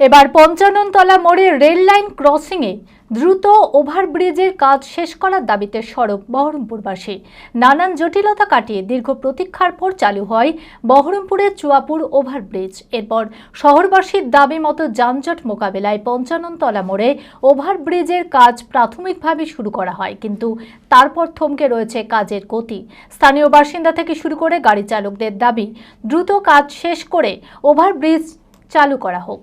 এবার পঞ্চাননতলা মোড়ে rail line ক্রসিংয়ে দ্রুত ওভারব্রিজের কাজ শেষ করার দাবিতে সড়ক বহরমপুরবাসী। নানান জটিলতা কাটিয়ে দীর্ঘ প্রতীক্ষার পর চালু হয় বহরমপুরের চুয়াপুর ওভারব্রিজ। এরপর শহরবাসীর দাবি মতো যানজট মোকাবেলায় পঞ্চাননতলা মোড়ে ওভারব্রিজের কাজ প্রাথমিকভাবে শুরু করা হয়, কিন্তু তারপর থমকে রয়েছে কাজের গতি। স্থানীয় বাসিন্দা থেকে শুরু করে গাড়ি চালকদের দাবি, দ্রুত কাজ শেষ করে ওভারব্রিজ চালু করা হোক।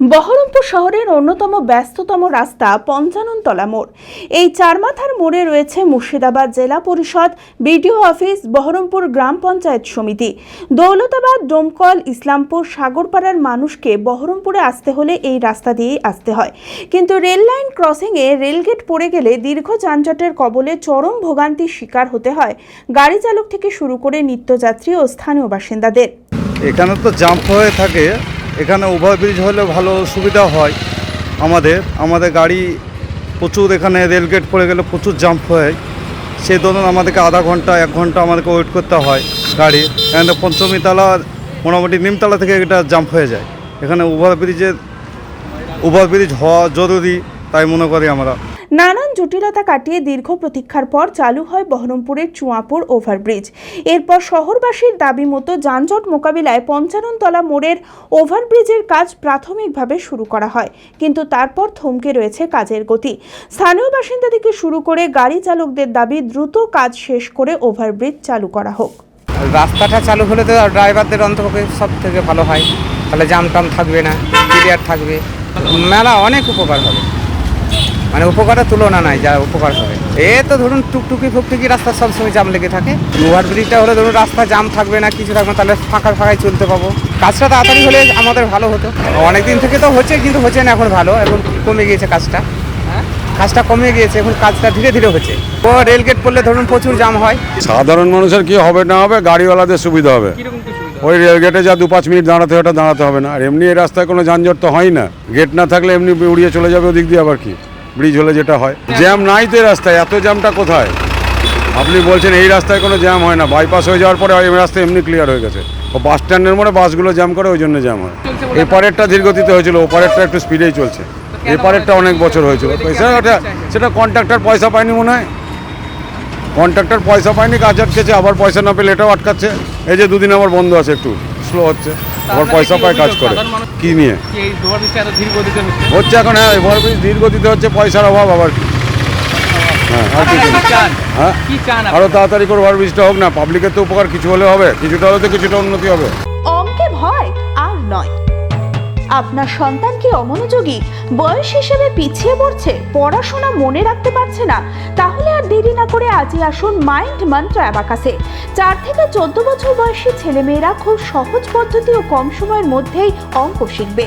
Berhampore শহরের অন্যতম ব্যস্ততম রাস্তা পঞ্চাননতলা মোড়। এই চারমাথার মোড়ে রয়েছে মুর্শিদাবাদ জেলা পরিষদ, বিডিও অফিস, বহরমপুর গ্রাম পঞ্চায়েত সমিতি। দৌলতাবাদ, ডোমকল, ইসলামপুর, সাগরপাড়ার মানুষকে বহরমপুরে আসতে হলে এই রাস্তা দিয়েই আসতে হয়। কিন্তু রেল লাইন ক্রসিংয়ে রেলগেট পড়ে গেলে দীর্ঘ যানজটের কবলে চরম ভোগান্তির শিকার হতে হয়। গাড়ি চালক থেকে শুরু করে নিত্যযাত্রী ও স্থানীয় বাসিন্দাদের। এখানে তো জাম্প হয়ে থাকে। এখানে ওভারব্রিজ হলে ভালো সুবিধা হয় আমাদের। আমাদের গাড়ি প্রচুর এখানে রেলগেট পড়ে গেলে প্রচুর জাম্প হয়। সেই ধরুন আমাদেরকে আধা ঘণ্টা, এক ঘণ্টা আমাদেরকে ওয়েট করতে হয় গাড়ি। এখানে পঞ্চমী তলা মোটামুটি নিমতলা থেকে এটা জাম্প হয়ে যায়। এখানে ওভারব্রিজের ওভারব্রিজ হওয়া জরুরি, তাই মনে করি আমরা। নানান জটিলতা কাটিয়ে দীর্ঘ প্রতীক্ষার পর চালু হয় বহরমপুরের চুয়াপুর ওভারব্রিজ। এরপর শহরবাসীর দাবি মতো যানজট মোকাবিলায় পঞ্চাননতলা মোড়ের ওভারব্রিজের কাজ প্রাথমিকভাবে শুরু করা হয়, কিন্তু তারপর থমকে রয়েছে কাজের গতি। স্থানীয় বাসিন্দা থেকে শুরু করে গাড়ি চালকদের দাবি দ্রুত কাজ শেষ করে ওভারব্রিজ চালু করা হোক। রাস্তাটা চালু হলে তো ড্রাইভারদের অন্তপক্ষে সব থেকে ভালো হয়। তাহলে জাম টাম থাকবে না, ক্লিয়ার থাকবে। মেলা অনেক উপকার হবে। মানে উপকারের তুলনা নাই যা উপকার হবে। এ তো ধরুন টুকটুকি ফুকটুকি রাস্তা সবসময় জাম লেগে থাকে। ওভার ব্রিজটা হলে ধরুন রাস্তা জাম থাকবে না কিছু থাকবে না তাহলে ফাঁকা ফাঁকায় চলতে পাবো। কাজটা তাড়াতাড়ি হলে আমাদের ভালো হতো। অনেক দিন থেকে তো হচ্ছে কিন্তু হচ্ছে না এখন ভালো এখন কমে গিয়েছে কাজটা। কাজটা কমে গিয়েছে এখন কাজটা ধীরে ধীরে হচ্ছে। ও রেলগেট পড়লে ধরুন প্রচুর জাম হয়। সাধারণ মানুষের কি হবে না হবে গাড়িওয়ালাদের সুবিধা হবে। ওই রেলগেটে যা দু পাঁচ মিনিট দাঁড়াতে হয় ওটা দাঁড়াতে হবে না। আর এমনি এই রাস্তায় কোনো যানজট তো হয় না। গেট না থাকলে এমনি উড়িয়ে চলে যাবে ওদিক দিয়ে আবার কি? ব্রিজ হলে যেটা হয়। জ্যাম নাই তো রাস্তায়, এত জ্যামটা কোথায়? আপনি বলছেন এই রাস্তায় কোনো জ্যাম হয় না বাইপাস হয়ে যাওয়ার পরে এই রাস্তা এমনি ক্লিয়ার হয়ে গেছে। ও বাস স্ট্যান্ডের মোড়ে বাসগুলো জ্যাম করে, ওই জন্য জ্যাম হয়। এই পারেরটা ধীরগতিতে হয়েছিল, ও পারেরটা একটু স্পিডেই চলছে। এই পারেরটা অনেক বছর হয়েছিল। সেটা সেটা কন্ট্রাক্টর পয়সা পায়নি মনে হয়? কন্ট্রাক্টর পয়সা পায়নি, কাজ আটকেছে, আবার পয়সা না পেলে এটাও আটকাচ্ছে। এই যে দুদিন আবার বন্ধ আছে একটু স্লো হচ্ছে। আবার পয়সা পায় কাজ করে। কি নিয়ে? হচ্ছে? এখন হ্যাঁ এবার ধীর গতিতে হচ্ছে পয়সার অভাব আবার কি? হ্যাঁ আর কিছু হ্যাঁ? আরও তাড়াতাড়ি করে ওভারব্রিজটা হোক না পাবলিকের তো উপকার কিছু হলে হবে কিছুটা হলে তো কিছুটা উন্নতি হবে। অঙ্কে ভয় আর নয়। আপনার সন্তান কি অমনোযোগী? বয়স হিসেবে পিছিয়ে পড়ছে পড়াশোনা মনে রাখতে পারছে না তাহলে আর দেরি না করে আজই আসুন মাইন্ড মন্ত্র অ্যাবাকাসে চার থেকে চোদ্দ বছর বয়সী ছেলেমেয়েরা খুব সহজ পদ্ধতি ও কম সময়ের মধ্যেই অঙ্ক শিখবে।